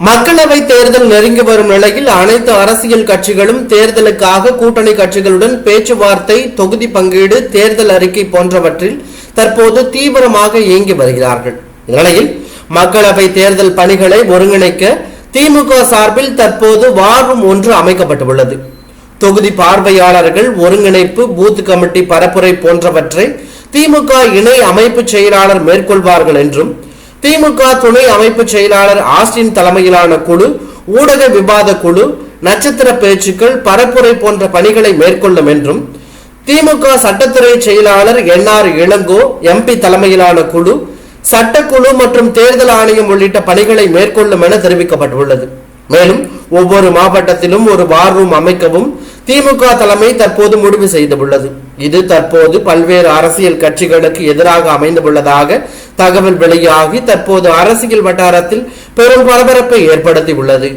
மக்களவை தேர்தல் நெருங்கி வரும் நிலையில் அனைத்து அரசியல் கட்சிகளும் தேர்தலுக்காக கூட்டணி கட்சிகளுடன் பேச்சுவார்த்தை தொகுதி பங்கீடு தேர்தல் அறிக்கை போன்றவற்றில் தற்போது தீவிரமாக இயங்கி வருகிறார்கள். இந்நிலையில் மக்களவை தேர்தல் பணிகளை ஒருங்கிணைக்க திமுக சார்பில் தற்போது வாரம் ஒன்று அமைக்கப்பட்டுள்ளது. தொகுதி பார்வையாளர்கள் ஒருங்கிணைப்பு பூத் கமிட்டி பரப்புரை போன்றவற்றை திமுக இணை அமைப்பு செயலாளர் மேற்கொள்வார்கள் என்றும் திமுக துணை அமைப்பு செயலாளர் ஆஸ்டின் தலைமையிலான குழு ஊடக விவாத குழு நட்சத்திர பேச்சுக்கள் பரப்புரை போன்ற பணிகளை மேற்கொள்ளும் என்றும் திமுக சட்டத்துறை செயலாளர் என் ஆர் இளங்கோ எம்பி தலைமையிலான குழு சட்டக்குழு மற்றும் தேர்தல் ஆணையம் உள்ளிட்ட பணிகளை மேற்கொள்ளும் என தெரிவிக்கப்பட்டுள்ளது. மேலும் ஒவ்வொரு மாவட்டத்திலும் ஒரு வார் ரூம் அமைக்கவும் திமுக தலைமை தற்போது முடிவு செய்துள்ளது. இது தற்போது பல்வேறு அரசியல் கட்சிகளுக்கு எதிராக அமைந்துள்ளதாக தகவல் வெளியாகி தற்போது அரசியல் வட்டாரத்தில் பெரும் பரபரப்பை ஏற்படுத்தியுள்ளது.